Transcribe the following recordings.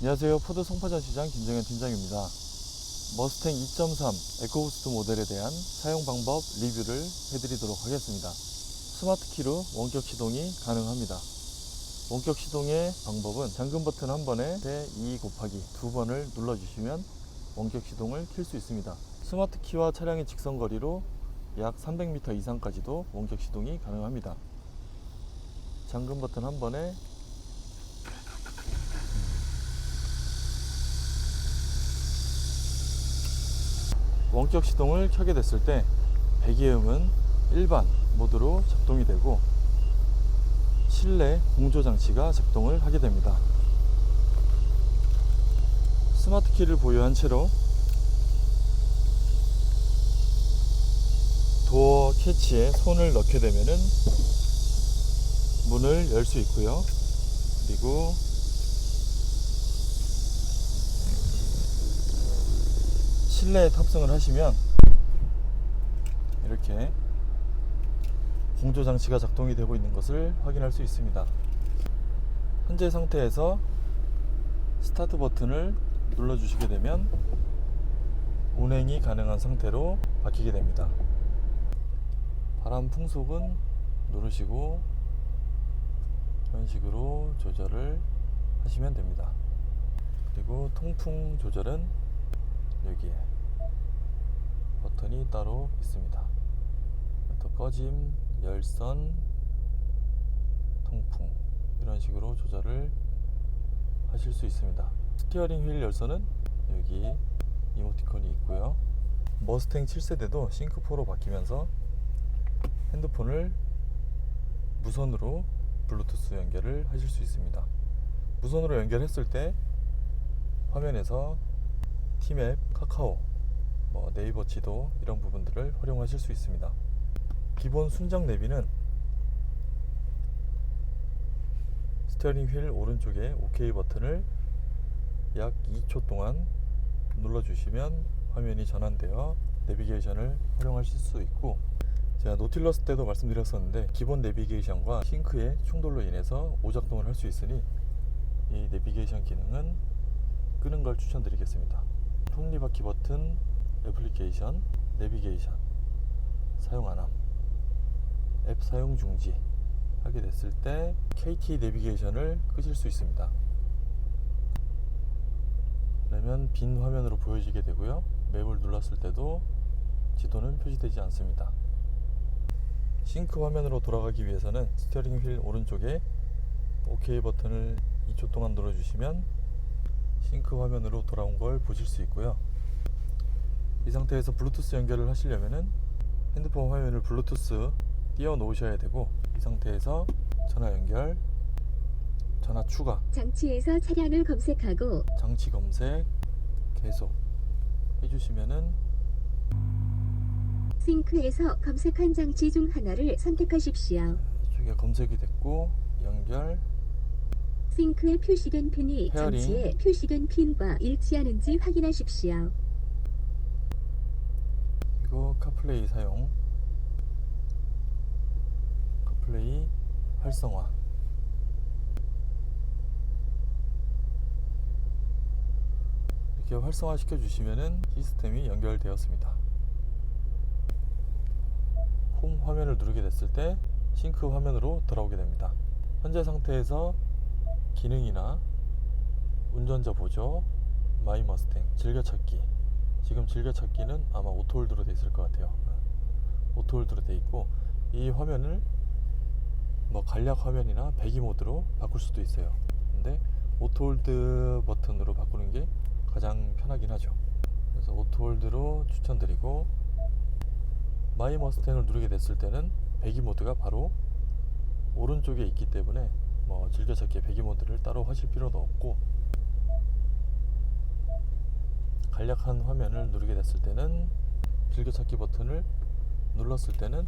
안녕하세요. 포드 송파전 시장 김정현 팀장입니다. 머스탱 2.3 에코부스트 모델에 대한 사용 방법 리뷰를 해드리도록 하겠습니다. 스마트 키로 원격 시동이 가능합니다. 원격 시동의 방법은 잠금 버튼 한 번에 2 곱하기 두 번을 눌러주시면 원격 시동을 킬 수 있습니다. 스마트 키와 차량의 직선 거리로 약 300m 이상까지도 원격 시동이 가능합니다. 잠금 버튼 한 번에 원격 시동을 켜게 됐을 때 배기음은 일반 모드로 작동이 되고 실내 공조 장치가 작동을 하게 됩니다. 스마트 키를 보유한 채로 도어 캐치에 손을 넣게 되면은 문을 열 수 있고요. 그리고 실내에 탑승을 하시면 이렇게 공조 장치가 작동이 되고 있는 것을 확인할 수 있습니다. 현재 상태에서 스타트 버튼을 눌러 주시게 되면 운행이 가능한 상태로 바뀌게 됩니다. 바람 풍속은 누르시고 이런 식으로 조절을 하시면 됩니다. 그리고 통풍 조절은 여기에 버튼이 따로 있습니다. 또 꺼짐, 열선, 통풍 이런 식으로 조절을 하실 수 있습니다. 스티어링 휠 열선은 여기 이모티콘이 있고요. 머스탱 7세대도 싱크4로 바뀌면서 핸드폰을 무선으로 블루투스 연결을 하실 수 있습니다. 무선으로 연결했을 때 화면에서 티맵, 카카오, 뭐 네이버 지도 이런 부분들을 활용하실 수 있습니다. 기본 순정 내비는 스티어링 휠 오른쪽에 OK 버튼을 약 2초 동안 눌러주시면 화면이 전환되어 내비게이션을 활용하실 수 있고 제가 노틸러스 때도 말씀드렸었는데 기본 내비게이션과 싱크의 충돌로 인해서 오작동을 할 수 있으니 이 내비게이션 기능은 끄는 걸 추천드리겠습니다. 톱니바퀴 버튼, 애플리케이션, 내비게이션 사용 안함, 앱 사용 중지 하게 됐을 때 KT 내비게이션을 끄실 수 있습니다. 그러면 빈 화면으로 보여지게 되고요. 맵을 눌렀을 때도 지도는 표시되지 않습니다. 싱크 화면으로 돌아가기 위해서는 스티어링 휠 오른쪽에 OK 버튼을 2초 동안 눌러주시면 싱크 화면으로 돌아온 걸 보실 수 있고요. 이 상태에서 블루투스 연결을 하시려면은 핸드폰 화면을 블루투스 띄워 놓으셔야 되고 이 상태에서 전화 연결, 전화 추가, 장치에서 차량을 검색하고 장치 검색 계속 해주시면은 싱크에서 검색한 장치 중 하나를 선택하십시오. 이쪽에 검색이 됐고 연결 싱크에 표시된 핀이 페어링. 장치에 표시된 핀과 일치하는지 확인하십시오. 그리고 카플레이 사용. 카플레이 활성화. 이렇게 활성화 시켜 주시면은 시스템이 연결되었습니다. 홈 화면을 누르게 됐을 때 싱크 화면으로 돌아오게 됩니다. 현재 상태에서 기능이나 운전자 보조 마이 머스탱 즐겨찾기 지금 즐겨찾기는 아마 오토홀드로 돼 있을 것 같아요. 어, 오토홀드로 돼 있고 이 화면을 뭐 간략 화면이나 배기 모드로 바꿀 수도 있어요. 근데 오토홀드 버튼으로 바꾸는 게 가장 편하긴 하죠. 그래서 오토홀드로 추천드리고 마이 머스탱을 누르게 됐을 때는 배기 모드가 바로 오른쪽에 있기 때문에 뭐 즐겨찾기 배기 모드를 따로 하실 필요도 없고 간략한 화면을 누르게 됐을 때는 즐겨찾기 버튼을 눌렀을 때는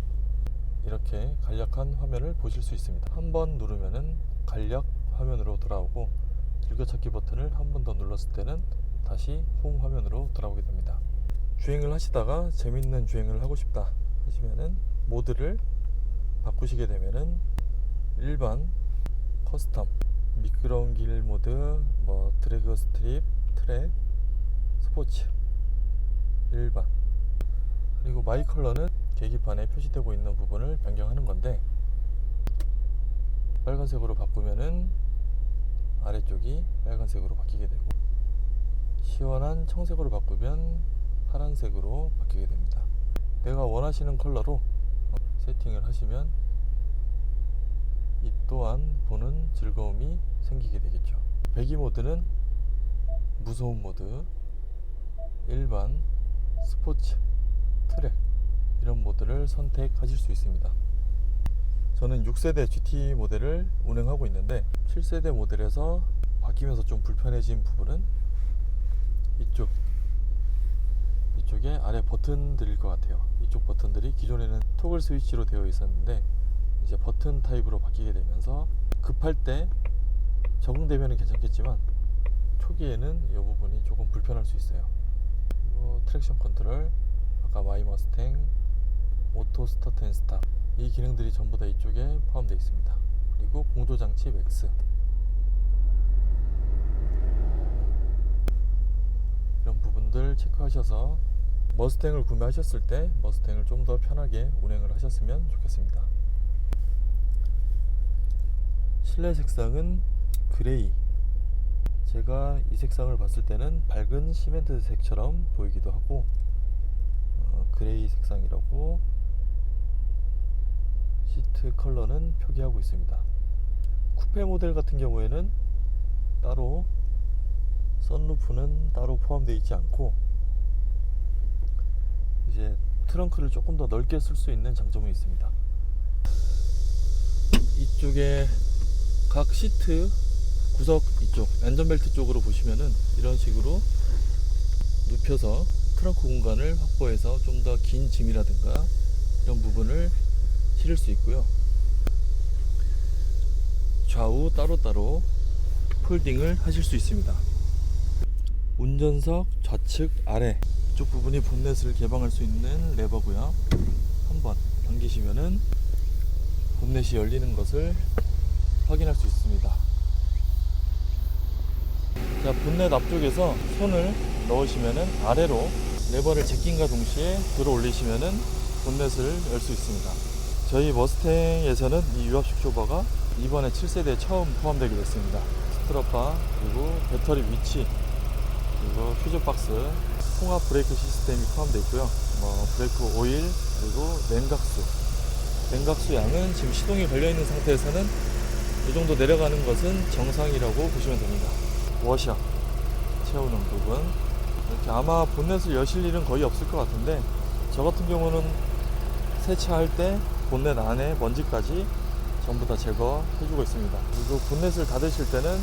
이렇게 간략한 화면을 보실 수 있습니다. 한 번 누르면은 간략 화면으로 돌아오고 즐겨찾기 버튼을 한 번 더 눌렀을 때는 다시 홈 화면으로 돌아오게 됩니다. 주행을 하시다가 재밌는 주행을 하고 싶다 하시면은 모드를 바꾸시게 되면은 일반, 커스텀 미끄러운 길 모드, 뭐 드래그 스트립, 트랙, 스포츠, 일반. 그리고 마이 컬러는 계기판에 표시되고 있는 부분을 변경하는 건데 빨간색으로 바꾸면은 아래쪽이 빨간색으로 바뀌게 되고 시원한 청색으로 바꾸면 파란색으로 바뀌게 됩니다. 내가 원하시는 컬러로 세팅을 하시면 이 또한 보는 즐거움이 생기게 되겠죠. 배기 모드는 무소음 모드, 일반, 스포츠, 트랙 이런 모드를 선택하실 수 있습니다. 저는 6세대 GT 모델을 운행하고 있는데 7세대 모델에서 바뀌면서 좀 불편해진 부분은 이쪽 이쪽에 아래 버튼들일 것 같아요. 이쪽 버튼들이 기존에는 토글 스위치로 되어 있었는데 이제 버튼 타입으로 바뀌게 되면서 급할 때 적응되면 괜찮겠지만 초기에는 이 부분이 조금 불편할 수 있어요. 그리고 트랙션 컨트롤, 아까 마이 머스탱, 오토 스타트 앤 스탑 이 기능들이 전부 다 이쪽에 포함되어 있습니다. 그리고 공조 장치 맥스 이런 부분들 체크하셔서 머스탱을 구매하셨을 때 머스탱을 좀 더 편하게 운행을 하셨으면 좋겠습니다. 실내 색상은 그레이. 제가 이 색상을 봤을 때는 밝은 시멘트 색처럼 보이기도 하고 어, 그레이 색상이라고 시트 컬러는 표기하고 있습니다. 쿠페 모델 같은 경우에는 따로 썬루프는 따로 포함되어 있지 않고 이제 트렁크를 조금 더 넓게 쓸 수 있는 장점이 있습니다. 이쪽에 각 시트 구석 이쪽 안전벨트 쪽으로 보시면은 이런 식으로 눕혀서 트렁크 공간을 확보해서 좀 더 긴 짐이라든가 이런 부분을 실을 수 있고요. 좌우 따로따로 폴딩을 하실 수 있습니다. 운전석 좌측 아래 이쪽 부분이 본넷을 개방할 수 있는 레버고요. 한번 당기시면은 본넷이 열리는 것을 확인할 수 있습니다. 자, 본넷 앞쪽에서 손을 넣으시면은 아래로 레버를 제낀과 동시에 들어 올리시면은 본넷을 열 수 있습니다. 저희 머스탱에서는 이 유압식 쇼버가 이번에 7세대에 처음 포함되게 됐습니다. 스트러바 그리고 배터리 위치 그리고 퓨즈 박스 통합 브레이크 시스템이 포함되어 있고요. 뭐 브레이크 오일 그리고 냉각수 냉각수 양은 지금 시동이 걸려 있는 상태에서는 이 정도 내려가는 것은 정상이라고 보시면 됩니다. 워셔 채우는 부분 이렇게 아마 본넷을 여실 일은 거의 없을 것 같은데 저 같은 경우는 세차할 때 본넷 안에 먼지까지 전부 다 제거해주고 있습니다. 그리고 본넷을 닫으실 때는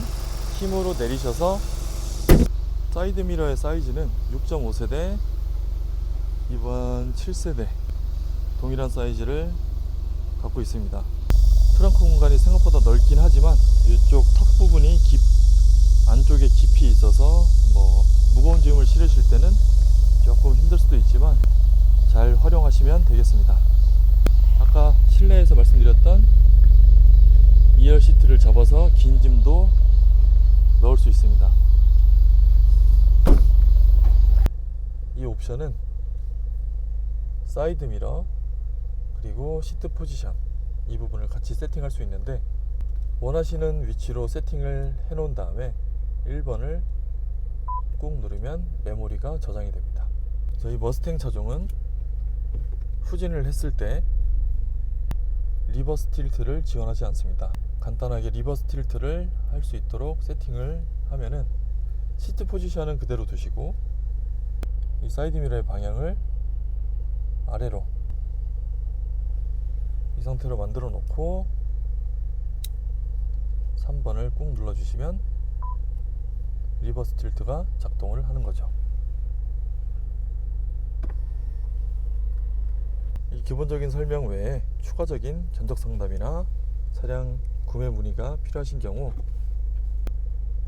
힘으로 내리셔서 사이드 미러의 사이즈는 6.5세대 이번 7세대 동일한 사이즈를 갖고 있습니다. 트렁크 공간이 생각보다 넓긴 하지만 이쪽 턱 부분이 깊 안쪽에 깊이 있어서 뭐 무거운 짐을 실으실 때는 조금 힘들 수도 있지만 잘 활용하시면 되겠습니다. 아까 실내에서 말씀드렸던 2열 시트를 접어서 긴 짐도 넣을 수 있습니다. 이 옵션은 사이드 미러 그리고 시트 포지션 이 부분을 같이 세팅할 수 있는데 원하시는 위치로 세팅을 해 놓은 다음에 1번을 꾹 누르면 메모리가 저장이 됩니다. 저희 머스탱 차종은 후진을 했을 때 리버스 틸트를 지원하지 않습니다. 간단하게 리버스 틸트를 할 수 있도록 세팅을 하면은 시트 포지션은 그대로 두시고 이 사이드 미러의 방향을 아래로 이 상태로 만들어 놓고 3번을 꾹 눌러 주시면 리버스 틸트가 작동을 하는 거죠. 이 기본적인 설명 외에 추가적인 견적 상담이나 차량 구매 문의가 필요하신 경우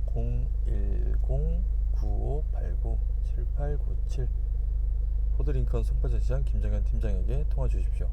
010-9589-7897 포드링컨 송파전 시장 김정현 팀장에게 통화 주십시오.